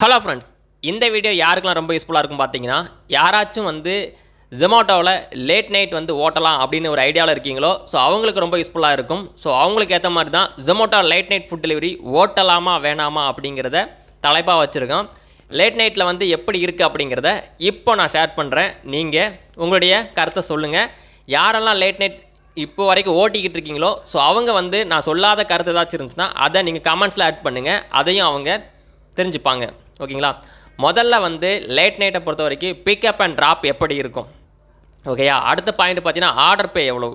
Hello friends இந்த video யாருக்கெல்லாம் ரொம்ப யூஸ்ஃபுல்லாக இருக்கும் பார்த்தீங்கன்னா யாராச்சும் வந்து ஜொமேட்டோவில் லேட் நைட் வந்து ஓட்டலாம் அப்படின்னு ஒரு ஐடியாவில் இருக்கீங்களோ ஸோ அவங்களுக்கு ரொம்ப யூஸ்ஃபுல்லாக இருக்கும். ஸோ அவங்களுக்கு ஏற்ற மாதிரி தான் Zomato late night food delivery ஓட்டலாமா வேணாமா அப்படிங்கிறத தலைப்பாக வச்சுருக்கோம். லேட் நைட்டில் வந்து எப்படி இருக்குது அப்படிங்கிறத இப்போ நான் ஷேர் பண்ணுறேன் நீங்கள் உங்களுடைய கருத்தை சொல்லுங்கள் யாரெல்லாம் லேட் நைட் இப்போ வரைக்கும் ஓட்டிக்கிட்டு இருக்கீங்களோ ஸோ அவங்க வந்து நான் சொல்லாத கருத்து ஏதாச்சும் இருந்துச்சுன்னா அதை நீங்கள் கமெண்ட்ஸில் ஆட் பண்ணுங்கள் அதையும் அவங்க தெரிஞ்சுப்பாங்க. ஓகேங்களா? முதல்ல வந்து லேட் நைட்டை பொறுத்த வரைக்கும் பிக்கப் அண்ட் ட்ராப் எப்படி இருக்கும்? ஓகேயா? அடுத்த பாயிண்ட் பார்த்தீங்கன்னா ஆர்டர் பே எவ்வளோ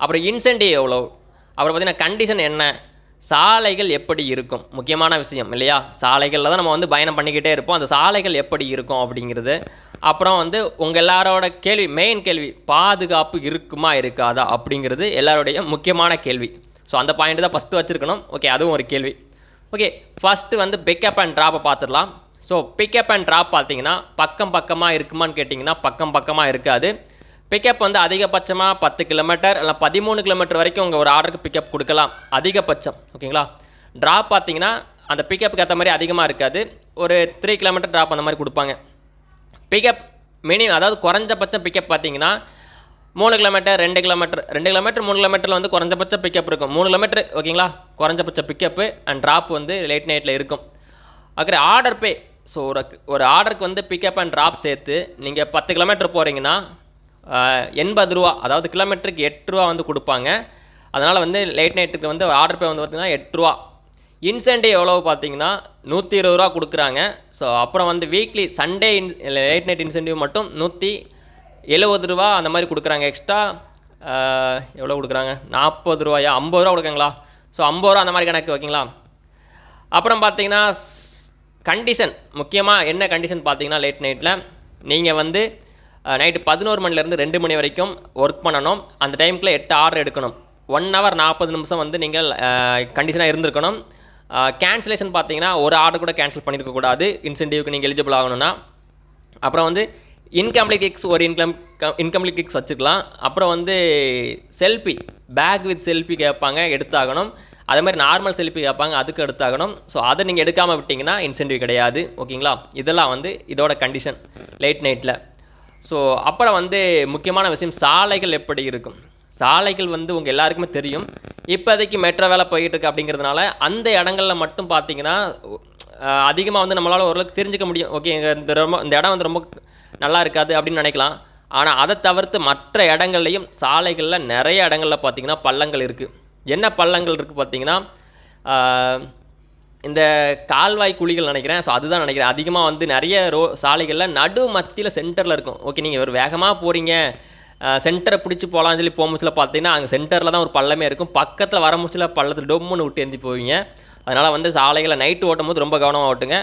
அப்புறம் இன்சென்டிவ் எவ்வளோ அப்புறம் பார்த்தீங்கன்னா கண்டிஷன் என்ன? சாலைகள் எப்படி இருக்கும்? முக்கியமான விஷயம் இல்லையா? சாலைகளில் தான் நம்ம வந்து பயணம் பண்ணிக்கிட்டே இருப்போம். அந்த சாலைகள் எப்படி இருக்கும் அப்படிங்கிறது? அப்புறம் வந்து உங்கள் எல்லாரோட கேள்வி மெயின் கேள்வி பாதுகாப்பு இருக்குமா இருக்காதா அப்படிங்கிறது எல்லாருடைய முக்கியமான கேள்வி. ஸோ அந்த பாயிண்ட் தான் ஃபஸ்ட்டு வச்சுருக்கணும். ஓகே அதுவும் ஒரு கேள்வி. ஓகே ஃபஸ்ட்டு வந்து பிக்கப் அண்ட் ட்ராப்பை பார்த்துடலாம். ஸோ பிக்கப் அண்ட் ட்ராப் பார்த்தீங்கன்னா பக்கம் பக்கமாக இருக்குமான்னு கேட்டிங்கன்னா பக்கம் பக்கமாக இருக்காது. பிக்கப் வந்து அதிகபட்சமாக பத்து கிலோமீட்டர் இல்லை பதிமூணு கிலோமீட்டர் வரைக்கும் உங்கள் ஒரு ஆர்டருக்கு பிக்கப் கொடுக்கலாம். அதிகபட்சம் ஓகேங்களா ட்ராப் பார்த்தீங்கன்னா அந்த பிக்கப்புக்கு ஏற்ற மாதிரி அதிகமாக இருக்காது. ஒரு த்ரீ கிலோமீட்டர் ட்ராப் அந்த மாதிரி கொடுப்பாங்க. பிக்கப் மினிமம் அதாவது குறைஞ்சபட்சம் பிக்கப் பார்த்தீங்கன்னா மூணு கிலோமீட்டர் ரெண்டு கிலோமீட்டர் ரெண்டு கிலோமீட்டர் மூணு கிலோமீட்டரில் வந்து குறைஞ்சபட்ச பிக்கப் இருக்கும். மூணு கிலோமீட்டர் ஓகேங்களா குறைஞ்சபட்ச பிக்கப்பு அண்ட் ட்ராப் வந்து லேட் நைட்டில் இருக்கும். அக்கறை ஆர்டர் பே ஸோ ஒரு ஒரு ஆர்டருக்கு வந்து பிக்கப் அண்ட் ட்ராப் சேர்த்து நீங்கள் பத்து கிலோமீட்டர் போகிறீங்கன்னா எண்பது ரூபா அதாவது கிலோமீட்டருக்கு எட்டு ரூபா வந்து கொடுப்பாங்க. அதனால் வந்து லேட் நைட்டுக்கு வந்து ஆர்டர் பே வந்து பார்த்திங்கன்னா எட்டு ரூபா. இன்சென்டிவ் எவ்வளோ பார்த்தீங்கன்னா நூற்றி இருபது ரூபா கொடுக்குறாங்க. ஸோ அப்புறம் வந்து weekly Sunday in late night incentive மட்டும் நூற்றி எழுபது ரூபா அந்த மாதிரி கொடுக்குறாங்க எக்ஸ்ட்ரா எவ்வளோ கொடுக்குறாங்க? நாற்பது ரூபாயா? ஐம்பது ரூபா கொடுக்குங்களா ஸோ ஐம்பது ரூபா அந்த மாதிரி கணக்கு ஓகேங்களா? அப்புறம் பார்த்தீங்கன்னா கண்டிஷன் முக்கியமாக என்ன கண்டிஷன் பார்த்தீங்கன்னா லேட் நைட்டில் நீங்கள் வந்து நைட்டு பதினோரு மணிலேருந்து ரெண்டு மணி வரைக்கும் ஒர்க் பண்ணணும். அந்த டைமுக்குள்ளே எட்டு ஆர்டர் எடுக்கணும். ஒன் ஹவர் நாற்பது நிமிஷம் வந்து நீங்கள் கண்டிஷனாக இருந்திருக்கணும். கேன்சலேஷன் பார்த்தீங்கன்னா ஒரு ஆர்டர் கூட கேன்சல் பண்ணியிருக்கக்கூடாது இன்சென்டிவ்க்கு நீங்கள் எலிஜிபிள் ஆகணும்னா. அப்புறம் வந்து இன்கம்ப்ளீட் கிக்ஸ் ஒரு இன்கம் இன்கம்ப்ளீட் கிக்ஸ் வச்சுக்கலாம். அப்புறம் வந்து செல்ஃபி பேக் வித் செல்ஃபி கேட்பாங்க எடுத்தாகணும். அதே மாதிரி நார்மல் செல்ஃபி கேட்பாங்க அதுக்கு எடுத்தாகணும். ஸோ அதை நீங்கள் எடுக்காமல் விட்டிங்கன்னா இன்சென்டிவ் கிடையாது. ஓகேங்களா? இதெல்லாம் வந்து இதோட கண்டிஷன் லேட் நைட்டில் ஸோ அப்புறம் வந்து முக்கியமான விஷயம் சாலைகள் எப்படி இருக்கும்? சாலைகள் வந்து உங்கள் எல்லாருக்குமே தெரியும். இப்போதைக்கு மெட்ரோ வேலை போயிட்டுருக்கு அப்படிங்கிறதுனால அந்த இடங்களில் மட்டும் பார்த்தீங்கன்னா அதிகமாக வந்து நம்மளால் ஓரளவுக்கு தெரிஞ்சுக்க முடியும். ஓகே இந்த ரொம்ப இந்த இடம் வந்து ரொம்ப நல்லா இருக்காது அப்படின்னு நினைக்கலாம். ஆனால் அதை தவிர்த்து மற்ற இடங்கள்லையும் சாலைகளில் நிறைய இடங்களில் பார்த்தீங்கன்னா பள்ளங்கள் இருக்குது என்ன பள்ளங்கள் இருக்குது பார்த்திங்கன்னா இந்த கால்வாய் குழிகள் நினைக்கிறேன். ஸோ அதுதான் நினைக்கிறேன். அதிகமாக வந்து நிறைய ரோ சாலைகளில் நடு மத்தியில் சென்டரில் இருக்கும். ஓகே நீங்கள் ஒரு வேகமாக போகிறீங்க சென்டரை பிடிச்சி போகலான்னு சொல்லி போகும்போச்சில் பார்த்தீங்கன்னா அங்கே சென்டரில் தான் ஒரு பள்ளமே இருக்கும். பக்கத்தில் வர முச்சில் பள்ளத்தில் டொம்முன்னு விட்டு ஏந்தி போவீங்க அதனால் வந்து சாலைகளை நைட்டு ஓட்டும் போது ரொம்ப கவனமாக ஓட்டுங்க.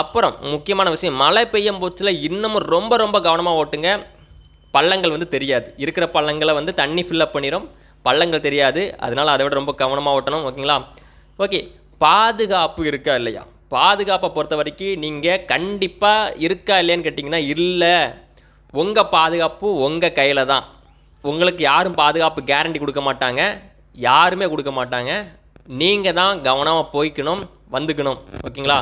அப்புறம் முக்கியமான விஷயம் மழை பெய்யும் போச்சில் இன்னமும் ரொம்ப ரொம்ப கவனமாக ஓட்டுங்க. பள்ளங்கள் வந்து தெரியாது. இருக்கிற பள்ளங்களை வந்து தண்ணி ஃபில்லப் பண்ணிடும் பள்ளங்கள் தெரியாது. அதனால் அதை விட ரொம்ப கவனமாக ஓட்டணும். ஓகேங்களா? ஓகே பாதுகாப்பு இருக்கா இல்லையா? பாதுகாப்பை பொறுத்த வரைக்கும் நீங்கள் கண்டிப்பாக இருக்கா இல்லையான்னு கேட்டிங்கன்னா இல்லை. உங்கள் பாதுகாப்பு உங்கள் கையில் தான். உங்களுக்கு யாரும் பாதுகாப்பு கேரண்டி கொடுக்க மாட்டாங்க. யாருமே கொடுக்க மாட்டாங்க. நீங்கள் தான் கவனமாக போய்க்கணும் வந்துக்கணும். ஓகேங்களா?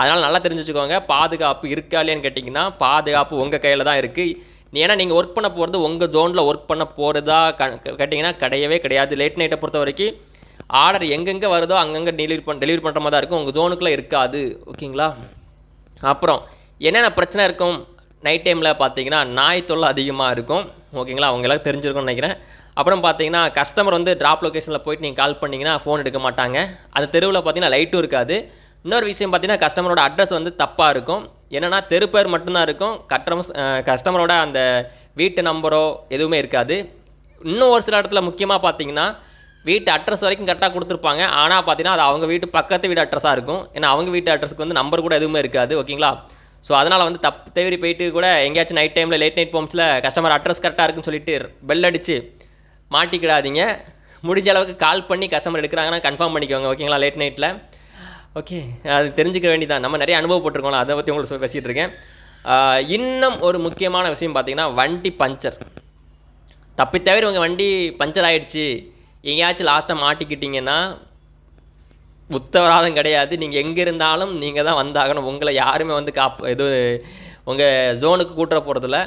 அதனால் நல்லா தெரிஞ்சு வச்சுக்கோங்க. பாதுகாப்பு இருக்கா இல்லையான்னு கேட்டிங்கன்னா பாதுகாப்பு உங்கள் கையில் தான் இருக்குது ஏன்னா நீங்கள் ஒர்க் பண்ண போகிறது உங்கள் ஜோனில் ஒர்க் பண்ண போகிறதா க கேட்டிங்கன்னா கிடையவே கிடையாது. லேட் நைட்டை பொறுத்த வரைக்கும் ஆர்டர் எங்கெங்கே வருதோ அங்கங்கே டெலிவரி பண் டெலிவரி பண்ணுற மாதிரி தான் இருக்கும். உங்கள் ஜோனுக்குள்ளே இருக்காது. ஓகேங்களா? அப்புறம் என்னென்ன பிரச்சனை இருக்கும்? நைட் டைமில் பார்த்தீங்கன்னா நாய் தொல்லை அதிகமாக இருக்கும். ஓகேங்களா? அவங்க எல்லாம் தெரிஞ்சிருக்கும்னு நினைக்கிறேன். அப்புறம் பார்த்தீங்கன்னா கஸ்டமர் வந்து ட்ராப் லொக்கேஷனில் போயிட்டு நீங்கள் கால் பண்ணிங்கன்னா ஃபோன் எடுக்க மாட்டாங்க. அந்த தெருவில் பார்த்தீங்கன்னா லைட்டும் இருக்காது. இன்னொரு விஷயம் பார்த்தீங்கன்னா கஸ்டமரோட அட்ரஸ் வந்து தப்பாக இருக்கும். என்னென்னா தெரு பேர் மட்டும்தான் இருக்கும். கஸ்டமர்ஸ் கஸ்டமரோட அந்த வீட்டு நம்பரோ எதுவுமே இருக்காது. இன்னும் ஒரு சில இடத்துல முக்கியமாக பார்த்தீங்கன்னா வீட்டு அட்ரஸ் வரைக்கும் கரெக்டாக கொடுத்துருப்பாங்க. ஆனால் பார்த்தீங்கன்னா அது அவங்க வீட்டு பக்கத்து வீடு அட்ரஸாக இருக்கும். ஏன்னா அவங்க வீட்டு அட்ரஸுக்கு வந்து நம்பர் கூட எதுவுமே இருக்காது ஓகேங்களா ஸோ அதனால் வந்து தப்பு தவறி போயிட்டு கூட எங்கேயாச்சும் நைட் டைமில் லேட் நைட் போம்ஸில் கஸ்டமர் அட்ரஸ் கரெக்டாக இருக்குன்னு சொல்லிட்டு பெல் அடித்து மாட்டிக்கிடாதீங்க. முடிஞ்ச அளவுக்கு கால் பண்ணி கஸ்டமர் எடுக்கிறாங்கன்னா கன்ஃபார்ம் பண்ணிக்கோங்க ஓகேங்களா லேட் நைட்டில் ஓகே அது தெரிஞ்சுக்க வேண்டியதான் நம்ம நிறைய அனுபவப்பட்டிருக்கோம்ல அதை பற்றி உங்களுக்கு பேசிகிட்டு இருக்கேன். இன்னும் ஒரு முக்கியமான விஷயம் பார்த்தீங்கன்னா வண்டி பஞ்சர். தப்பி தவிர உங்கள் வண்டி பஞ்சர் ஆகிடுச்சு எங்கேயாச்சும் லாஸ்ட்டாக மாட்டிக்கிட்டிங்கன்னா உத்தரவாதம் கிடையாது. நீங்கள் எங்கே இருந்தாலும் நீங்கள் தான் வந்தாகணும். உங்களை யாருமே வந்து காப் இது உங்கள் ஜோனுக்கு கூட்டுற போகிறதில்ல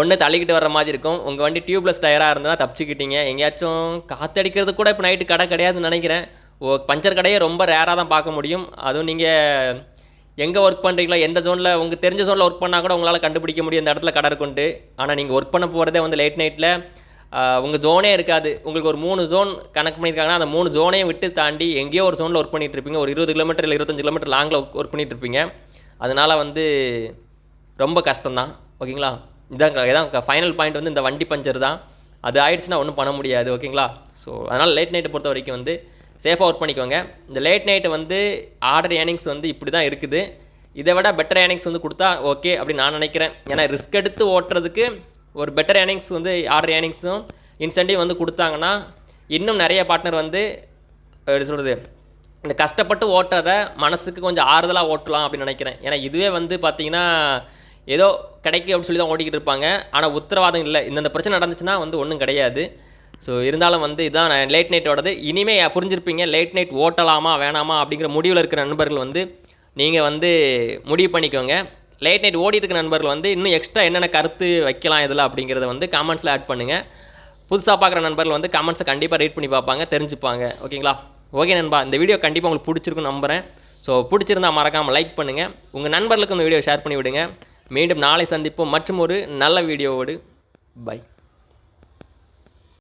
ஒன்று தள்ளிக்கிட்டு வர்ற மாதிரி இருக்கும். உங்கள் வண்டி டியூப்லெஸ் டயராக இருந்தால் தப்பிச்சுக்கிட்டீங்க. எங்கேயாச்சும் காற்றடிக்கிறது கூட இப்போ நைட்டு கடை கிடையாதுன்னு நினைக்கிறேன். ஓ பஞ்சர் கடையை ரொம்ப ரேராக தான் பார்க்க முடியும். அதுவும் நீங்கள் எங்கே ஒர்க் பண்ணுறீங்களோ எந்த ஜோனில் உங்களுக்கு தெரிஞ்ச ஜோனில் ஒர்க் பண்ணால் கூட உங்களால் கண்டுபிடிக்க முடியும். இந்த இடத்துல கடை இருக்குன்ட்டு. ஆனால் நீங்கள் ஒர்க் பண்ண போகிறதே வந்து லேட் நைட்டில் உங்கள் ஜோனே இருக்காது. உங்களுக்கு ஒரு மூணு ஜோன் கனெக்ட் பண்ணியிருக்காங்கன்னா அந்த மூணு ஜோனையும் விட்டு தாண்டி எங்கேயோ ஒரு ஜோனில் ஒர்க் பண்ணிட்டு இருப்பீங்க. ஒரு இருபது கிலோமீட்டர் இல்லை இருபத்தஞ்சு கிலோமீட்டர் லாங்கில் ஒர்க் பண்ணிட்டு இருப்பீங்க. அதனால் வந்து ரொம்ப கஷ்டம்தான். ஓகேங்களா? இதான் இதான் ஃபைனல் பாயிண்ட் வந்து இந்த வண்டி பஞ்சர் தான். அது ஆயிடுச்சுன்னா ஒன்றும் பண்ண முடியாது. ஓகேங்களா? ஸோ அதனால் லேட் நைட்டை பொறுத்த வரைக்கும் வந்து சேஃபாக ஒர்க் பண்ணிக்கோங்க. இந்த லேட் நைட்டு வந்து ஆர்டர் ஏர்னிங்ஸ் வந்து இப்படி தான் இருக்குது. இதை விட பெட்டர் ஏர்னிங்ஸ் வந்து கொடுத்தா ஓகே அப்படின்னு நான் நினைக்கிறேன். ஏன்னா ரிஸ்க் எடுத்து ஓட்டுறதுக்கு ஒரு பெட்டர் ஏர்னிங்ஸ் வந்து ஆர்டர் ஏர்னிங்ஸும் இன்சென்டிவ் வந்து கொடுத்தாங்கன்னா இன்னும் நிறைய பார்ட்னர் வந்து எப்படி சொல்கிறது இந்த கஷ்டப்பட்டு ஓட்டுறதை மனசுக்கு கொஞ்சம் ஆறுதலாக ஓட்டலாம் அப்படின்னு நினைக்கிறேன். ஏன்னா இதுவே வந்து பார்த்திங்கன்னா ஏதோ கிடைக்கு அப்படின்னு சொல்லி தான் ஓட்டிக்கிட்டு இருப்பாங்க. ஆனால் உத்தரவாதம் இல்லை. இந்தந்த பிரச்சனை நடந்துச்சுன்னா வந்து ஒன்றும் கிடையாது. ஸோ இருந்தாலும் வந்து இதுதான் லேட் நைட்டோடது இனிமேல் புரிஞ்சிருப்பீங்க லேட் நைட் ஓட்டலாமா வேணாமா அப்படிங்கிற முடிவில் இருக்கிற நண்பர்கள் வந்து நீங்கள் வந்து முடிவு பண்ணிக்கோங்க. லேட் நைட் ஓடிட்டு இருக்க நண்பர்கள் வந்து இன்னும் எக்ஸ்ட்ரா என்னென்ன கருத்து வைக்கலாம் இதில் அப்படிங்கிறத வந்து கமெண்ட்ஸில் ஆட் பண்ணுங்கள் புதுசாக பார்க்குற நண்பர்கள் வந்து கமெண்ட்ஸை கண்டிப்பாக ரீட் பண்ணி பார்ப்பாங்க தெரிஞ்சுப்பாங்க. ஓகேங்களா ஓகே நண்பா இந்த வீடியோ கண்டிப்பாக உங்களுக்கு பிடிச்சிருக்குன்னு நம்புகிறேன் ஸோ பிடிச்சிருந்தா மறக்காமல் லைக் பண்ணுங்கள் உங்கள் நண்பர்களுக்கு இந்த வீடியோ ஷேர் பண்ணி விடுங்க. மீண்டும் நாளை சந்திப்போம். மற்றும் ஒரு நல்ல வீடியோவோடு பை